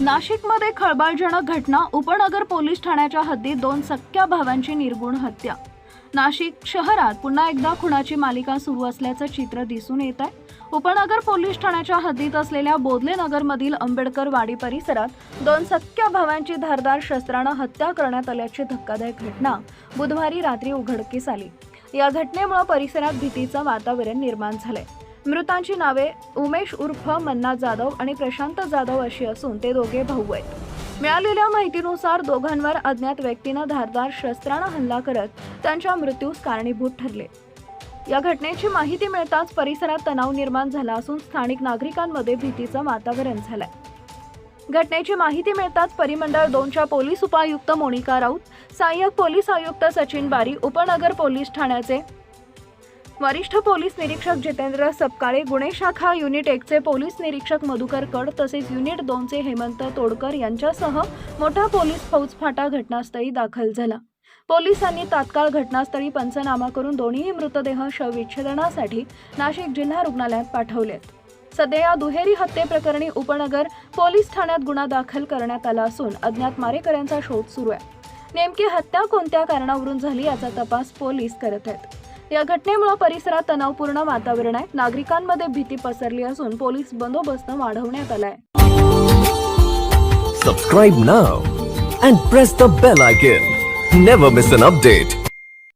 नाशिकमध्ये खळबळजनक घटना उपनगर पोलीस ठाण्याच्या हद्दीत दोन सख्या भावांची निर्गुण हत्या. नाशिक शहरात पुन्हा एकदा खुणाची मालिका सुरू असल्याचं चित्र दिसून येत आहे उपनगर पोलीस ठाण्याच्या हद्दीत असलेल्या बोधले नगरमधील आंबेडकर वाडी परिसरात दोन सख्या भावांची धारदार शस्त्रानं हत्या करण्यात आल्याची धक्कादायक घटना बुधवारी रात्री उघडकीस आली. या घटनेमुळे परिसरात भीतीचं वातावरण निर्माण झालंय. मृतांची नावे उमेश उर्फ मन्ना जाधव आणि प्रशांत जाधव अशी असून ते दोघे भाऊ आहेत. मिळालेल्या माहितीनुसार दोघांवर अज्ञात व्यक्तीनं धारदार शस्त्रानं हल्ला करत त्यांच्या मृत्यूस कारणीभूत ठरले. या घटनेची माहिती मिळताच परिसरात तणाव निर्माण झाला असून स्थानिक नागरिकांमध्ये भीतीचं वातावरण झालंय. घटनेची माहिती मिळताच परिमंडळ दोनच्या पोलीस उपायुक्त मोनिका राऊत सहाय्यक पोलीस आयुक्त सचिन बारी उपनगर पोलीस ठाण्याचे वरिष्ठ पोलीस निरीक्षक जितेंद्र सपकाळे गुन्हे शाखा युनिट एकचे पोलीस निरीक्षक मधुकर कड तसेच युनिट दोनचे हेमंत तोडकर यांच्यासह मोठा पोलीस फौजफाटा घटनास्थळी दाखल झाला. पोलिसांनी तात्काळ घटनास्थळी पंचनामा करून दोन्ही मृतदेह शवविच्छेदनासाठी नाशिक जिल्हा रुग्णालयात पाठवलेत. सध्या या दुहेरी हत्येप्रकरणी उपनगर पोलीस ठाण्यात गुन्हा दाखल करण्यात आला असून अज्ञात मारेकऱ्यांचा शोध सुरू आहे. नेमकी हत्या कोणत्या कारणावरून झाली याचा तपास पोलीस करत आहेत. या घटनेमुळे परिसरात तणावपूर्ण वातावरण आहे. नागरिकांमध्ये भीती पसरली असून पोलीस बंदोबस्त वाढवण्यात आलाय. Subscribe now and press the bell icon never miss an update